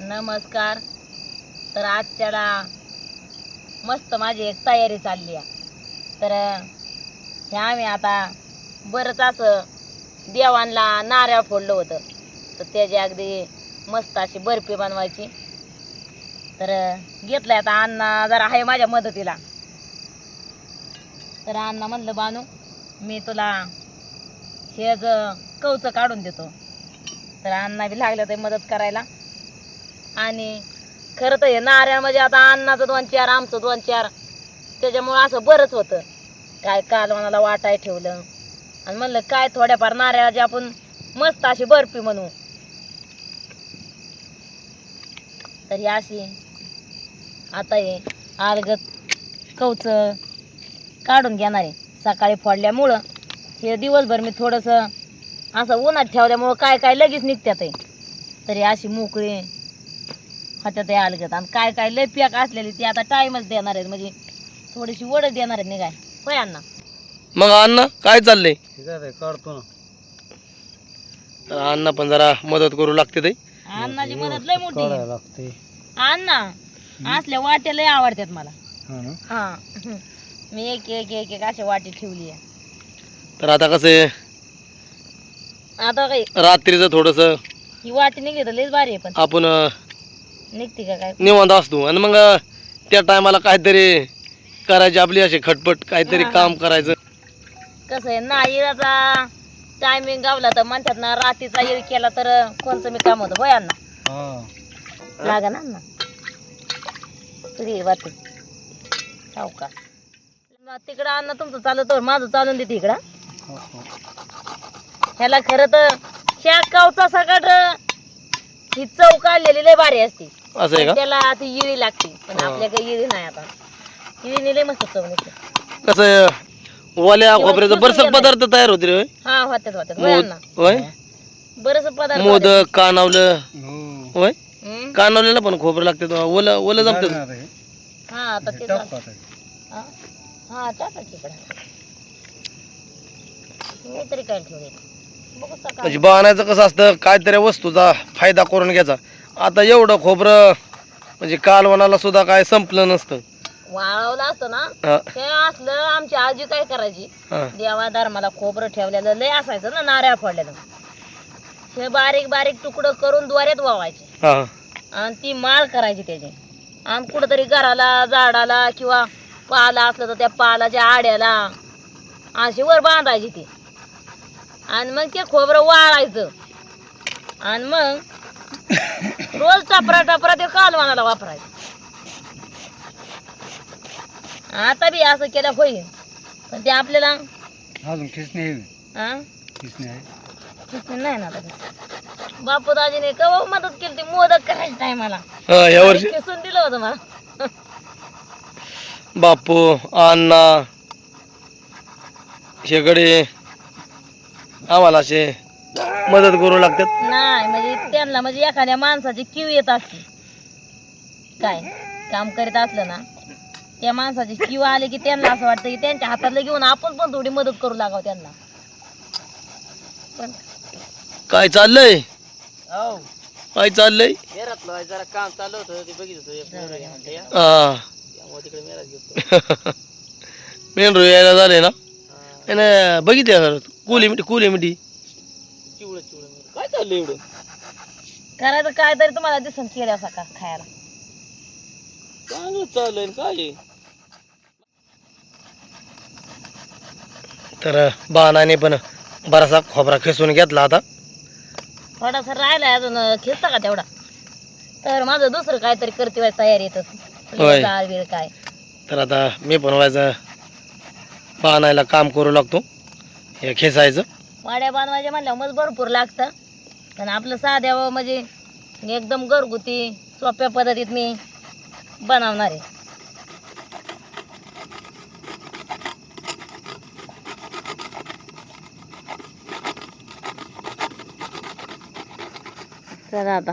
नमस्कार. तर आजच्याला मस्त माझी एक तयारी चालली आहे. तर हे आम्ही आता बरंच असं देवांना नारळ फोडलं होतं. तर त्याची अगदी मस्त अशी बर्फी बनवायची. तर घेतलं आता अण्णा जरा आहे माझ्या मदतीला. तर अण्णा म्हणलं बानू मी तुला हेच कवचं काढून देतो. तर अण्णा बी लागलं ते मदत करायला. आणि खरं तर हे नारळ म्हणजे आता अन्नाचं दोन चार आमचं दोन चार त्याच्यामुळं असं बरंच होतं. काय कालवणाला वाटाय ठेवलं. आणि म्हणलं काय थोड्याफार नारळाची आपण मस्त अशी बर्फी म्हणू. तर ही अशी आता हे अलगत कवचं काढून घेणार आहे. सकाळी फोडल्यामुळं हे दिवसभर मी थोडंसं असं उन्हात ठेवल्यामुळं काय काय लगेच निघत्यात आहे तरी अशी मोकळी होत्यात आहे अलगत आणि काय काय लय पॅक असलेली ती आता टाईमच देणार आहेत. म्हणजे थोडीशी वडच देणार आहेत निघाय. होय अण्णा? मग अण्णा काय चाललंय? ठीक आहे काढतो ना. तर अण्णा पण जरा मदत करू लागते ते. अण्णाची मदत लय मोठी. आहे. लागते. अण्णा असल्या वाट्या लय आवडतात मला. हा ना? हा. मी एक एक एक एक अशी वाटी ठेवली आहे. तर आता कसं आहे? आता काही रात्रीचं थोडंसं ही वाटी निघली तर लयच भारी आहे पण. आपण अं, निघते का काय? निवांत असतो. आणि मग त्या टायमाला काहीतरी करायची आपली अशी खटपट काहीतरी हा. काम करायचं. कसं आहे ना इराचा टायमिंग गावला तर म्हणतात ना रात्रीचा येळ केला तर कोणचं मी काम होतं. होय अण्णा? हा. लागा ना अण्णा. तिकडं अण्णा तुमचं चालू तर माझं चालून देते इकडं. हो, हो. ह्याला खरं तर ह्या कावचा सगळं ही चव काढलेली लय भारी असते. असं आहे का त्याला ती इळी लागते पण. आपल्याकडे इळी नाही आता इळीने लय मस्त चव निघते कसं आहे, ओल्या खोबऱ्याचं गेलंय. पदार्थ तयार होते रे होय? हा अण्णा बरंच पदार्थ. मोदक कानावलं हो. होय हम्म. कानावलेलं पण खोबरं लागते ओलं ओलं जमतं ना आता हे? हा आता ते टाक झालं. आता. हा? हा टाका तिकडे मी तरी काय ठेवले बघू सकाळी म्हणजे बाणायचं कसं असतं काहीतरी वस्तूचा फायदा करून घ्यायचा आता एवढं खोबरं म्हणजे कालवणाला सुद्धा काय संपलं नसतं. वाळवलं असतं ना? ते असलं आमची आजी काय करायची? हा. देवा धर्माला खोबरं ठेवलेलं लय असायचं ना नारळ फोडलेलं. हे बारीक बारीक तुकडं करून द्वारेत वावायचे. हा. आणि ती माळ करायची त्याची. आणि कुठंतरी घराला झाडाला किंवा पाला असलं तर त्या पालाच्या आड्याला अशी वर बांधायची ती. आणि मग ते खोबरं वाळायचं. आणि मग रोज टपरा टपरा ते कालवानाला वापरायचं. आता बी असं केलं होईल पण ते आपल्याला अजून खिसणी हा खिसणी नाही ना बापू दाजीने कवा मदत केली ती मोदक करायच्या टायमाला. हा, या वर्षी किसून दिलं होतं मला. बापू अण्णा शेकडे आम्हाला असे मदत करू लागतात? नाही म्हणजे त्यांना म्हणजे एखाद्या माणसाची किव येत असते. काय? काम करीत असलं ना त्या माणसाची किव आले की त्यांना असं वाटतं की त्यांच्या हातातलं घेऊन आपण पण थोडी मदत करू लागावं त्यांना. पण काय चाललंय? हो काय चाललंय? घरातलं जरा काम चालू होतं ते बघितलं हा. त्यामुळे तिकडे मेराज घेतो मेंढरू यायला झाले ना? त्याने बघितले का? कुली मिठी कुली मिठी. काय चाललं एवढं? करायचं काय तरी तुम्हाला दिसून केलं सकाळ खायला. चांगलं काय? तर बाणाने पण बराचसा खोबरा खेचून घेतला आता. थोडासा राहिलाय अजून खेचता का तेवढा? तर माझं दुसरं काहीतरी करते व्हायची तयारी येतच. बीळ काय? तर आता मी पण व्हायचं बाणायला काम करू लागतो. हे खेचायचं वाड्या बांधवायच्या म्हणल्यावर मग भरपूर लागतं. पण आपलं साध्या व म्हणजे एकदम घरगुती सोप्या पद्धतीत मी बनवणार आहे. चला आता.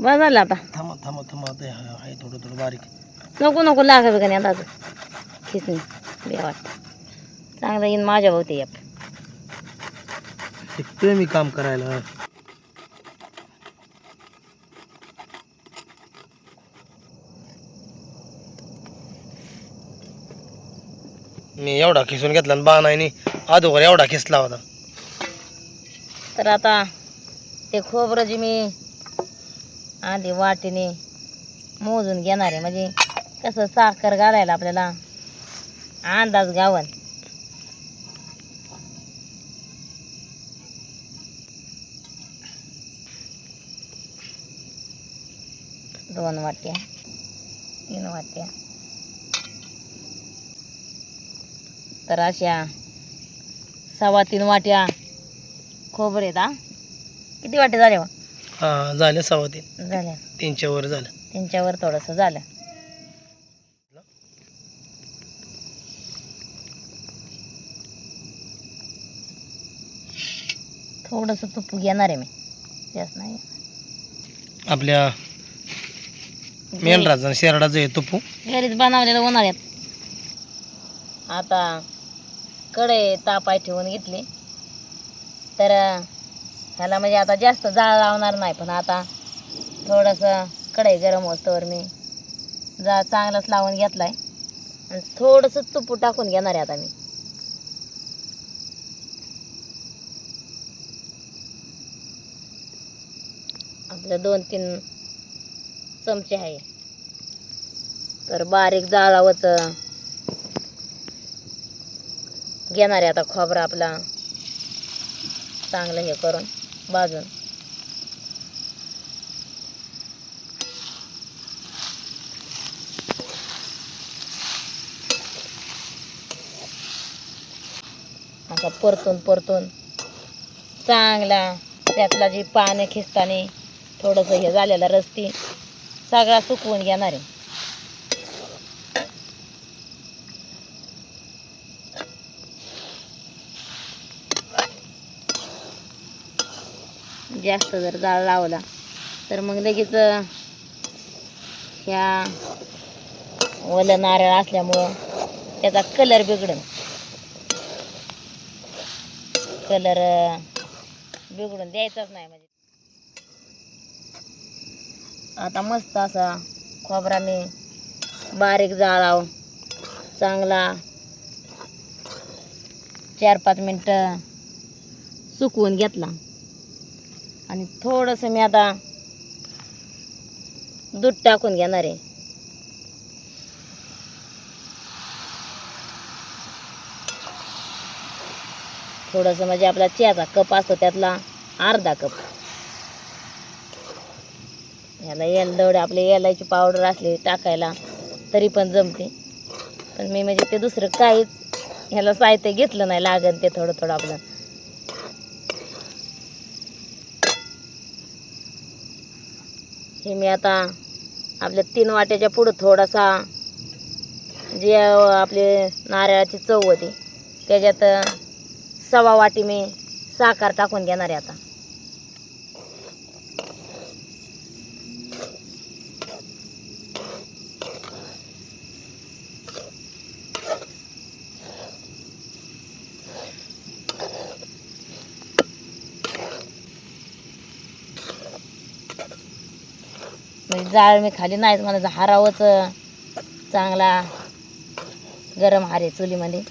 बस झालं आता. थांबा थांबा थांबा आता हे आहे थोडं थोडं बारीक. नको नको लागत का नाही आता खिचणी बे वाटतं. चांगलं येईन माझ्या भोवती एक. शिकतोय मी काम करायला. मी एवढा खिसून घेतला आणि बाणाने अगोदर एवढा खिसला होता. तर आता ते खोबरं जे मी आधी वाटीने मोजून घेणार आहे. म्हणजे कसं साखर घालायला आपल्याला अंदाज गावन. दोन वाट्या तीन वाट्या. तर अशा सव्वा तीन वाट्या खोबरे आहेत हा? किती वाटे झाले हो हा झाले सव्वा तीन झाल्या तीनच्या वर झालं. त्यांच्यावर थोडंसं झालं. थोडंसं तुप घेणार आहे मी. जास्त नाही आपल्या मेंढराचं आणि शेरडाचं हे तुपू. घरीच बनवलेलं उन्हाळ्यात. आता कडे तापाय ठेवून घेतली. तर ह्याला म्हणजे आता जास्त जाळ लावणार नाही पण आता थोडंसं कढई गरम होतोवर मी जाळ चांगलाच लावून घेतला आहे आणि थोडंसं तुपू टाकून घेणार आहे आता मी. आपलं दोन तीन चमचे आहे. तर बारीक जाळावच घेणार आहे आता खोबरा आपला. चांगलं हे करून भाजून. आता परतून परतून. चांगला. त्यातला जी पाने खिस्ताने थोडंसं हे झालेलं रस्ती सगळा सुकवून घेणार आहे. म्हणजे जास्त जर जाळ लावला तर मग लगेच ह्या ओलं नारळ असल्यामुळं त्याचा कलर बिघडन. कलर बिघडून द्यायचाच नाही म्हणजे. आता मस्त असा खोबरा मी बारीक जाळाव चांगला चार पाच मिनटं सुकवून घेतला. आणि थोडंसं मी आता दूध टाकून घेणार आहे. थोडंसं म्हणजे आपला चहाचा कप असतो त्यातला अर्धा कप. ह्याला एलदवडे आपले एलायची पावडर असली टाकायला तरी पण जमते. पण मी म्हणजे ते दुसरं काहीच ह्याला साहित्य घेतलं नाही लागन ते थोडं थोडं आपलं. हे मी आता आपल्या तीन वाट्याच्या पुढं थोडासा जे आपले नारळाची चव होती त्याच्यात सवा वाटी मी साखर टाकून घेणार आहे आता. जाळ मी खाली. नाहीच मला हारावंच चांगला गरम हार आहे चुलीमध्ये.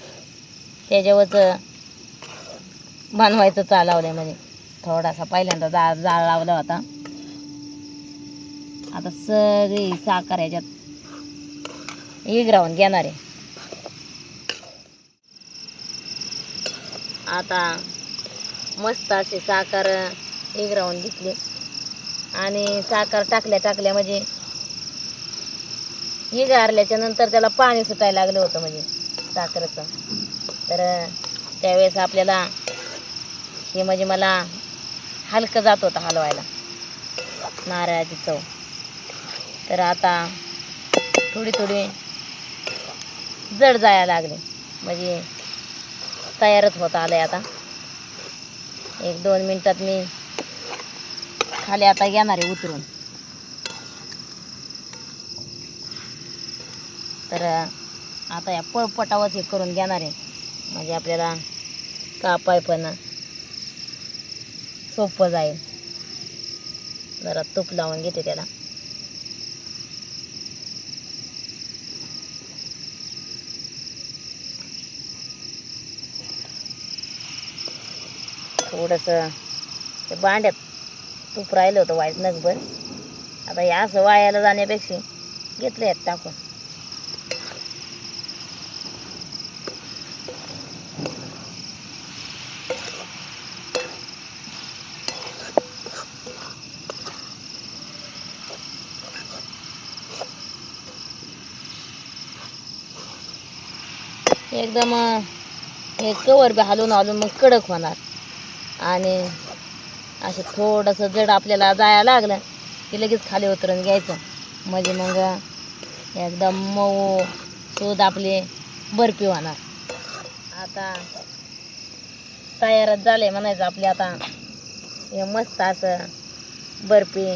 त्याच्यावरच बनवायचं चालवलंय म्हणजे थोडासा पहिल्यांदा जाळ जाळ लावला होता. आता सगळी साखर ह्याच्यात इगरावून घेणार आहे. आता मस्त अशी साखर इगरावून घेतली. आणि साखर टाकल्या टाकल्या म्हणजे ही गारल्याच्या नंतर त्याला पाणी सुटायला लागलं होतं म्हणजे साखरेचं. तर त्यावेळेस आपल्याला हे म्हणजे मला हलकं जात होतं हलवायला. नारळाची चव. तर आता थोडी थोडी जड जायला लागले. म्हणजे तयारच होत आलं आहे आता. एक दोन मिनटात मी खाली आता घेणार आहे उतरून. तर आता या पळपटावच हे करून घेणार आहे. म्हणजे आपल्याला कापाय पण सोपं जाईल. जरा तूप लावून घेते त्याला. थोडंसं ते भांड्यात तूप राहिलं होतं वाईट नगभर. आता हे असं वायाला जाण्यापेक्षा घेतलं यात टाकून. एकदम हे कवर बी हलवून हलवून मग कडक होणार. आणि असं थोडंसं जड आपल्याला जायला लागलं की लगेच खाली उतरून घ्यायचं. म्हणजे मग एकदम मऊ सूद आपली बर्फी होणार. आता तयारच झाले म्हणायचं आपली आता. हे मस्त असं बर्फी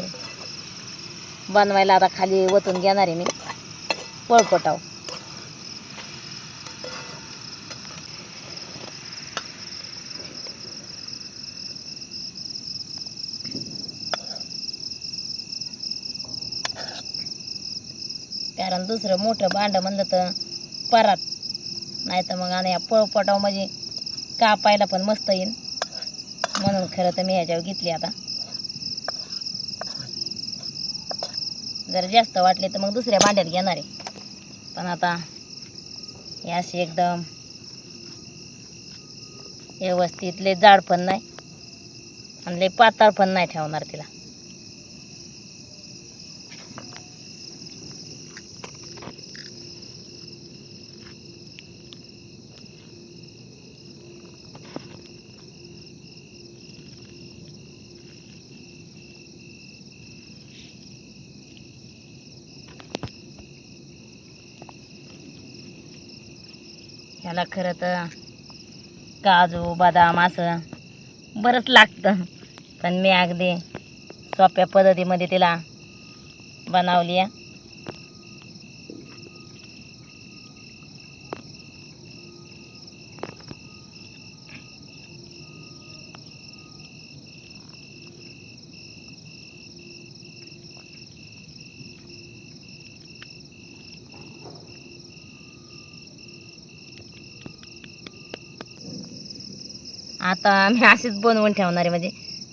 बनवायला आता खाली ओतून घेणार आहे मी. पळपटाव. दुसरं मोठं भांडं म्हणलं तर परात. नाही तर मग आणि या पळपटाव म्हणजे कापायला पण मस्त येईल म्हणून खरं तर मी ह्याच्यावर घेतली आता. जर जास्त वाटले तर मग दुसऱ्या भांड्यात घेणार आहे. पण आता हे अशी एकदम व्यवस्थित लय जाड पण नाही. आणि लय पातळ पण नाही ठेवणार तिला. ह्याला खरं तर काजू बदाम असं बरंच लागतं. पण मी अगदी सोप्या पद्धतीमध्ये तिला बनवली आहे. आता आम्ही अशीच बनवून ठेवणार आहे म्हणजे.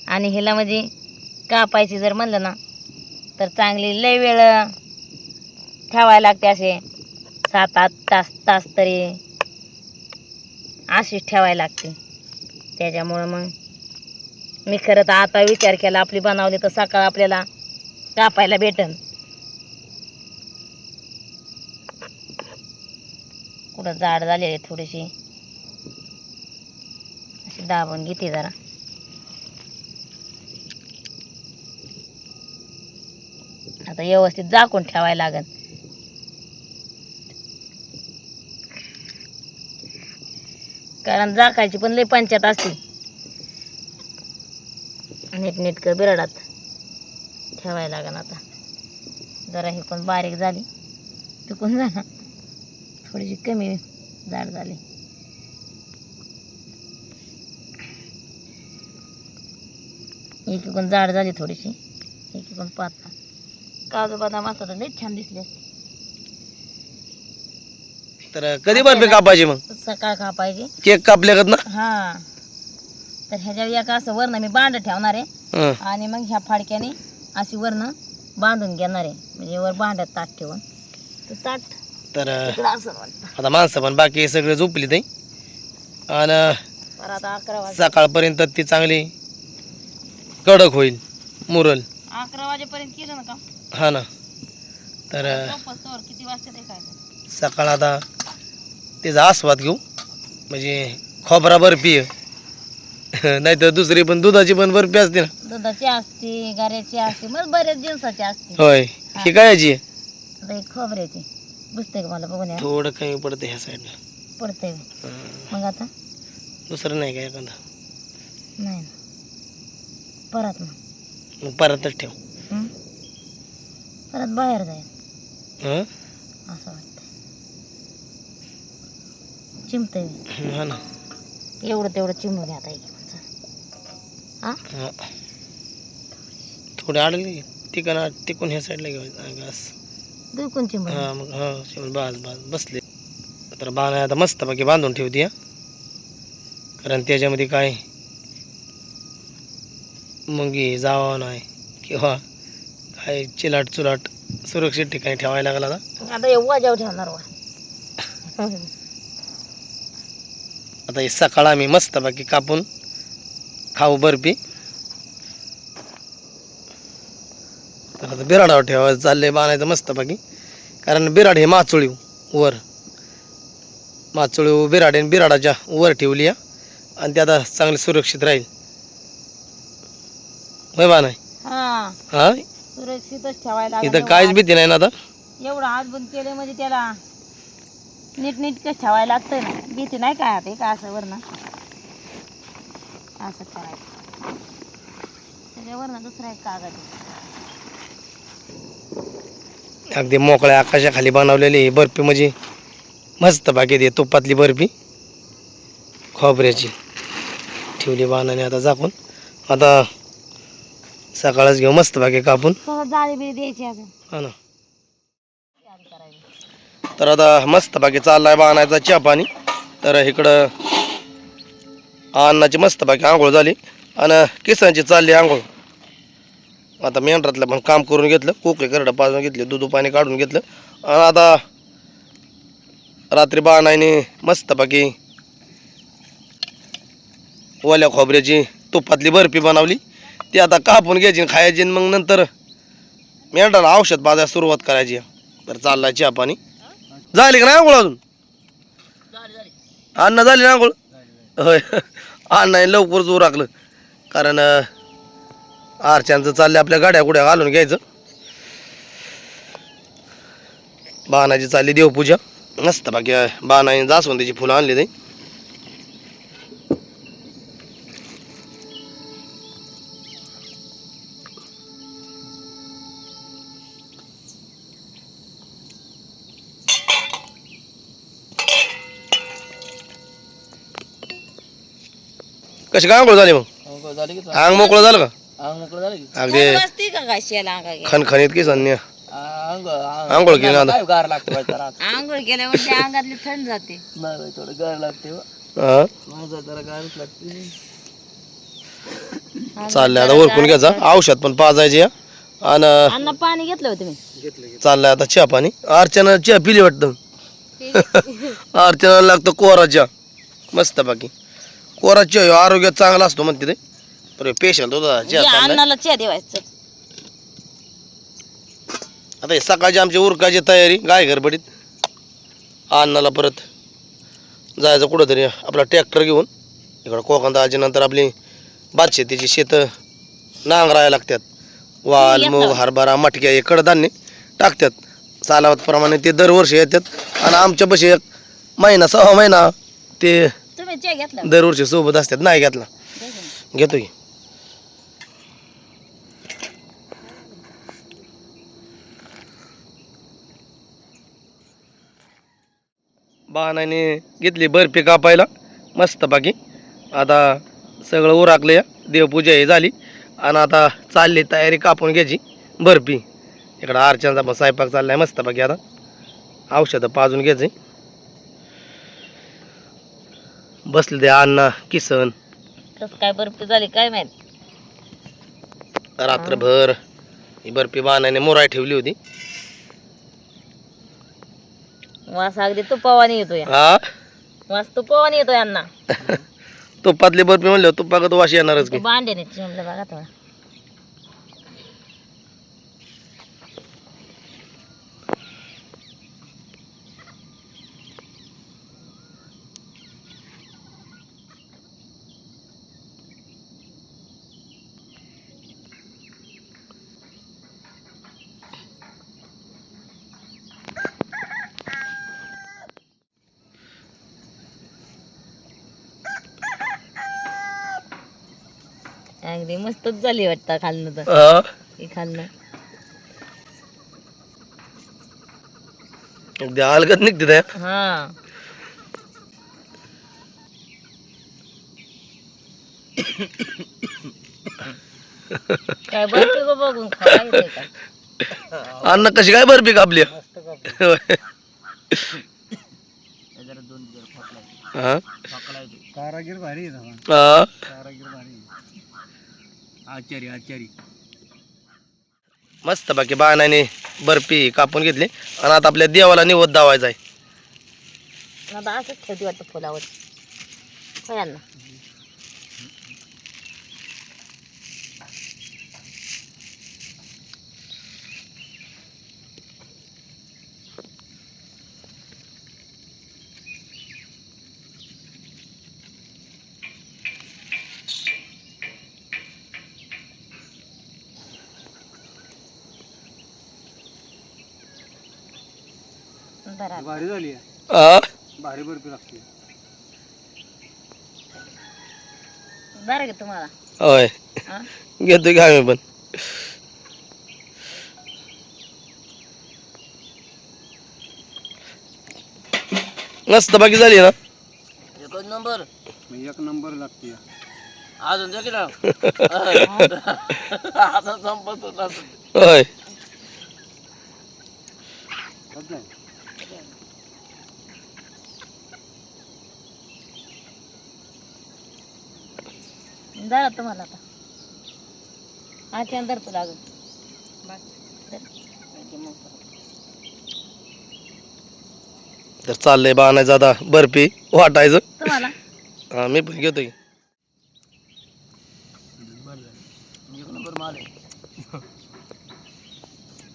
आणि हिला म्हणजे कापायची जर म्हणलं ना तर चांगली लय वेळ ठेवायला लागते असे. सात आठ तास तास तरी अशीच ठेवायला लागते. त्याच्यामुळं मग मी खरं तर आता विचार केला आपली बनवली तर सकाळ आपल्याला कापायला भेटन. कुठं जाड झालेली थोडीशी. दाबून घेते जरा. आता व्यवस्थित झाकून ठेवायला लागन कारण झाकायची पण लई पंचायत असते. नीटनेटकं बिरडात ठेवायला लागन आता. जरा ही पण बारीक झाली. चुकून झाला. थोडीशी कमी जाड झाली. एक पण जाड झाली थोडीशी एक पण पातळ काजू बदाम असतात लई छान दिसले. तर कधी बर्फी कापायची मग? सकाळ का पाहिजे केक कापल्यागत ना? हा. तर ह्याच्यावर एक असं वरनं मी बांध ठेवणार आहे. आणि मग ह्या फाडक्याने अशी वरनं बांधून घेणार आहे. म्हणजे वर भांड्यात ताट ठेवून. तर ताट तर आता माणसं पण बाकी सगळे झोपली ते आणि सकाळपर्यंत ती चांगली कडक होईल मुरल. अकरा वाजेपर्यंत केलं ना का हा ना. तर तोवर किती वाजता ते काय? सकाळ आता त्याचा आस्वाद घेऊ. म्हणजे खोबरा बर्फी नाही तर दुसरी पण दुधाची पण बर्फी असते ना. दुधाची असते गाऱ्याची असते मग बऱ्याच दिवसाची असते. होय. ही. कायची आता खोबऱ्याची. बुजते का मला बघून या थोडं कमी पडते ह्या साईडला पडते मग आता? दुसरं नाही का एखादा? नाही ना. परत मग. मग परतच ठेव. हं? परत बाहेर जाईल हं? असं वाटतं चिमतंय हा ना. एवढं तेवढं चिमू घ्या आता एक हा? हा. थोडे अडले तिकडं तिकून ह्या साईडला घेऊन असं दुखून चिंब हा मग हा शिवून बाज बाज बसले. तर बाण आता मस्त बाकी बांधून ठेवते हा. कारण त्याच्यामध्ये काय मुंगी जावा नाही किंवा काय चिलाट चुलाट सुरक्षित ठिकाणी ठेवायला लागला आता आता एवढा जेव ठेवणार आता हे सकाळ आम्ही मस्त बाकी कापून खाऊ बर्फी. तर आता बिराडावर ठेवायचं चाललंय बाणायचं मस्त बाकी कारण बिराड हे माचोळी वर. माचोळी बिराड आहे बिराडाच्या वर ठेवली आणि ते आता चांगली सुरक्षित राहील. होय बा नाही? हा. हा? सुरक्षितच ठेवायला लागेल इथं एवढं काहीच भीती नाही ना आता? हात- एवढं हात बंद केले म्हणजे त्याला नीट नीटकच ठेवायला लागतंय ना. भीती नाही काय आता हे का असं वरनं? असं करायचं त्याच्यावरनं दुसरा एक कागद आहे. अगदी मोकळ्या आकाशाखाली बनवलेली ही बर्फी म्हणजे मस्त बाकी ते तुपातली बर्फी. खोबऱ्याची ठेवली बाणाने आता झाकून. आता सकाळच घेऊ मस्त बाकी कापून. परत जाळी बिळी द्यायची अजून. हा ना. करायची तर आता मस्त बाकी चाललाय बाणायचा चहा पाणी. तर इकडं अन्नाची मस्त बाकी आंघोळ झाली. आणि किसांची चालली आंघोळ. आता मेंढरातलं पण काम करून घेतलं. कोकळे करडं पाजून घेतले दूध पाणी काढून घेतलं. आणि आता रात्री बाणाने मस्त बाकी ओल्या खोबऱ्याची तुपातली बर्फी बनवली. ती आता कापून घ्यायची खायची मग नंतर मेंढाला औषध बाजायला सुरुवात करायची. तर चाललाय चहा पाणी. झाली का नाही आंघोळ अजून? अन्न झाली ना आंघोळ? होय. अण्णाने लवकरच उराकलं कारण आरच्यांचं चाललंय आपल्या गाड्या गुड्या घालून घ्यायचं. बाणाची चालली देवपूजा. मस्त बाकी बाणाने जास्वंदीची फुलं आणली ते. कशी काय आंघोळ झाली मग? अंग मोकळं झालं का? अगदी. थंड वाजते का अंगा गेला? खणखणीत की सन्य आंघोळ केली ना आता. आंघोळ केल्यावर त्या अंगातली थंड जाते. हा. चाललंय आता ओळखून घ्यायचा औषध पण पाजायचे आणि अन्न पाणी घेतलं होतं मी. चाललंय आता चहा पाणी. अर्चना चहा पिली वाटतं. अर्चना लागतं कोरा चहा मस्त बाकी. कोरा चहा ह्यो आरोग्यात चांगला असतो म्हणते ते. पेशंट होता चहा या चाललाय. अन्नाला चहा देवायचं. आता हे सकाळची आमची उरकाची तयारी गाय गडबडीत अन्नाला परत जायचं कुठंतरी आपला ट्रॅक्टर घेऊन. इकडं कोकण दाजी नंतर आपली भातशेतीची शेतं नांगरायला लागतात. वाल मूग हरभरा मटक्या हे कडधान्य टाकतात. सालावतप्रमाणे ते दरवर्षी येतात. आणि आमच्या पशी एक महिना सहा महिना ते तुम्ही चहा घेतला. दरवर्षी सोबत असतात. नाही घेतला. घेतो की. बाणाने घेतली बर्फी कापायला. मस्त बाकी आता सगळं उराकलं देवपूजा ही झाली. आणि आता चालली तयारी कापून घ्यायची. बर्फी. इकडं आरच्यांचा पण स्वयंपाक चाललाय. मस्त बाकी आता. औषधं पाजून घ्यायची. बसले ते अण्णा किसन. कसं काय बर्फी झाली काय माहीत? रात्रभर ही बर्फी बाणाने मोराय ठेवली होती. वास अगदी तुपावानी येतो या हा वास तुपावानी येतो यांना तुपातली बर्फी म्हणलं तुपागत वाश येणारच की. बांड्याने चिमलं बघा थोडा. अगदी मस्तच झाली वाटतं खाल्लं तर. हा हे खाल्लं. अगदी अलगत निघते त्या हा. काय बर्फी गो बघून खावा येते का? अन्न कशी काय बर्फी कापली? हा कारागीर भारी आहे हा? कारागीर भारी. आचारी आचारी. मस्त बाकी बाणाने बर्फी कापून घेतली. आणि आता आपल्या देवाला निवद दावायचा आहे. आता असंच ठेवती वाटतं फुलावर. भारी झाली आहे. आ? भारी बर्फी लागते. का तुम्हाला? होय. हा? घेतोय की आम्ही पण. मस्त बाकी झाली ना? एकच नंबर. मग एक नंबर लागते. अजून द्या की ना आता संपत होता होय. होत नाही. धरा तुम्हाला आता. आच्या अंदर तुला अजून. तर चाललंय बाणायचं आता बर्फी वाटायचं. तुम्हाला? हा मी पण घेतोय एक नंबर माल आहे.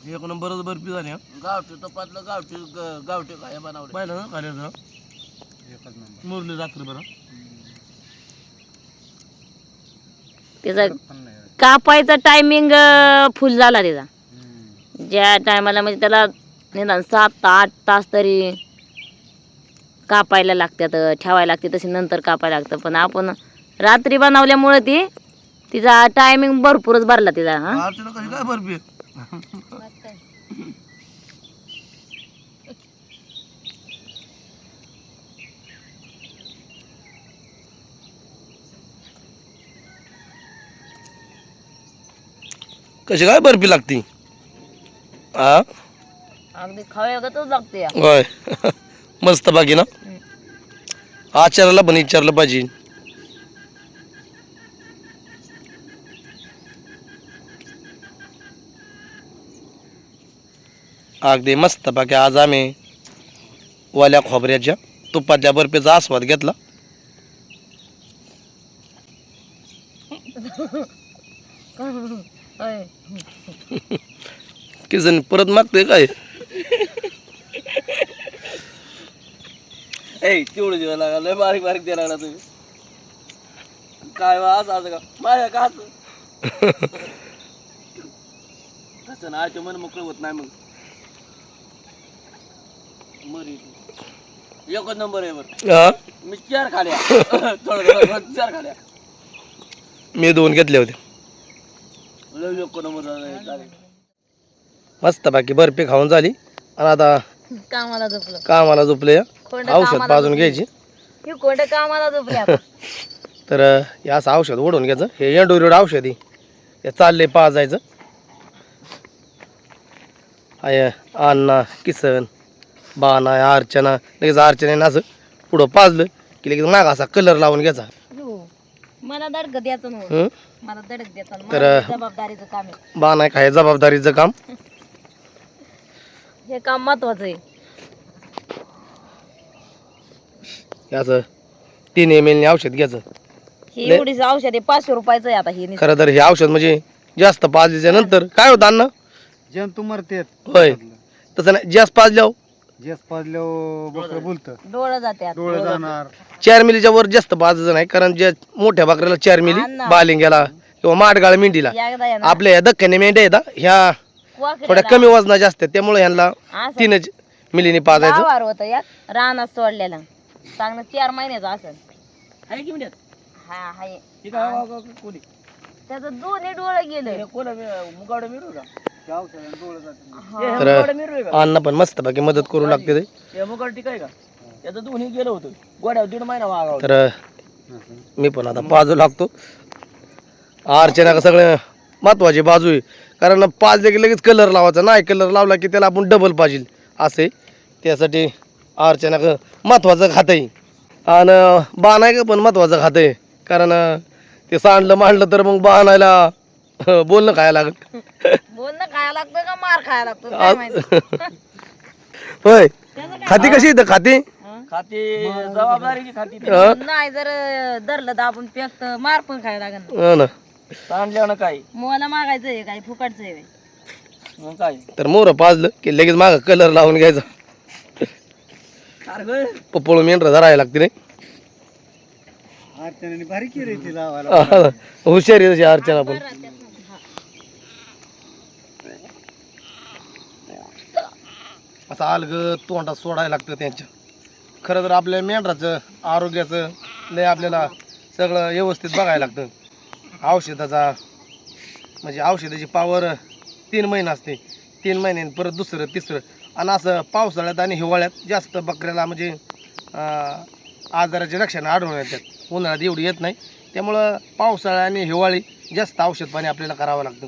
एक नंबरच बर्फी झाली गावठी तुपातलं गावठी गावठी काय बनवलं पाहिलं ना खाली एकच नंबर. मुरली रात्री बरं. त्याचा. कापायचा टायमिंग फुल झाला त्याचा. ज्या टायमाला म्हणजे त्याला निदान सात आठ तास तरी कापायला लागतात ठेवायला लागते तसे नंतर कापायला लागतं पण आपण रात्री बनवल्यामुळे ती तिचा टायमिंग भरपूरच भरला तिचा हा कशी काय बर्फी लागती? हा अगदी खवयगतच लागते होय. मस्त बाकी ना? आचाराला पण विचारलं पाहिजे. अगदी मस्त बाकी आज आम्ही वाल्या खोबऱ्याच्या तुपातल्या बर्फीचा आस्वाद घेतला. किसन परत मागतोय काय? ए तेवढं जेव्हा लागला लय बारीक बारीक द्यायला लागला तुम्ही. काय वा आज आज का? माझ्या का तसं ना आजच्या मन मोकळं होत नाही मग. मरी. एकच नंबर आहे बरं. हा? मी चार खाल्या. थोडं थोडं चार खाल्या. मी दोन घेतले होते. लय एक नंबर झाला चालेल मस्त बाकी बर्फी खाऊन झाली. आणि आता कामाला झोपलं. कामाला झोपले. कोंड औषध कामाला पाजून. घ्यायची. ही कोंड कामाला झोपली. तर हे असं औषध ओढून घ्यायचं. हे एंडोरिड औषध. आहे हे चाललंय पाजायचं. आय अण्णा किसन बाणा अर्चना. लगेच अर्चना असं पुढं पाजलं की लगेच मागा असा कलर लावून घ्यायचा. मला दडक द्यायचं नव्हतं. हं? मला दडक द्यायचं तर- मला जबाबदारीचं काम आहे. बाणा आहे काय जबाबदारीचं काम? हे काम महत्वाचं आहे. असं तीन एम एलने औषध घ्यायचं. ही लय- एवढीच औषध आहे पाचशे रुपयाचं आहे आता ही नुसतं. खरं तर हे औषध म्हणजे जास्त पाजल्याच्या नंतर काय होतं अण्णा? जंतू मरतेत. होय. तसं नाही जास्त पाजल्यावर जेस पाजल्यावर बकरं बोलतं. डोळं जाते डोळे जाणार. चार मिलीच्या वर जास्त पाजायचं नाही कारण जे मोठ्या बकऱ्याला चार मिली. बालिंग्याला किंवा माडगाळ मेंढीला. एकदा आपल्या या दख्खनी मेंढ्या आहेत ह्या थोड्या कमी वजनाच्या असतात त्यामुळे ह्यांना असं तीनच मिलीने पाजायचं. गावावर होतं या रानात सोडलेला. चांगलं चार महिन्याचं असं आहे की हा हाय कोणी? त्याचं दोन्ही डोळे गेले. कोणा मुगावडा मिळू का? तर- अन्न पण मस्त बाकी मदत करू लागते ते. हे मुगाड ठीक आहे का त्याचं दोन्ही गेलं होतं. गोड्यावर दीड महिना मागावं तर मी पण आता पाजू लागतो. अर्चना का सगळं महत्वाची बाजू आहे. कारण पाजले की लगेच कलर लावायचा. नाही कलर लावला की त्याला आपण डबल पाहिजे. असे त्यासाठी अर्चना का महत्वाचं खातं आहे. आणि बाणाय का पण महत्वाचं खातं आहे. कारण ते सांडलं मांडलं तर मग बाणायला हं, बोलणं खायला लागत बोलणं खायला लागतं का मार खायला लागतो काय माहिती? होय. त्याचं काय? खाती कशी इथं? खाती? हं? खाते जबाबदारीची खाती ते. हं? नाही जर धरलं तर आपण पेक मार पण खायला लागेल हं ना. ताणल्यानं काय? मला मागायचं आहे काय फुकाटचं आहे मग काय? तर मोर पाजलं की लगेच माग कलर लावून घ्यायचा. अरे. पप्पळू मेंढर धरायला लागते रे. अर्चनाने भारी केली ती लावायला. हा, हुशार आहे तशी अर्चना पण असं अलग तोंडात सोडायला लागतं त्यांच्या. खरं तर आपल्या मेंढराचं आरोग्याचं लय आपल्याला सगळं व्यवस्थित बघायला लागतं. औषधाचा म्हणजे औषधाची पावर तीन महिने असते. तीन महिन्याने परत दुसरं तिसरं. आणि असं पावसाळ्यात आणि हिवाळ्यात जास्त बकऱ्याला म्हणजे आजाराची आजाराचे आढळून येतात. उन्हाळ्यात एवढी येत नाही. त्यामुळं पावसाळा आणि हिवाळी जास्त औषध पाणी आपल्याला करावं लागतं.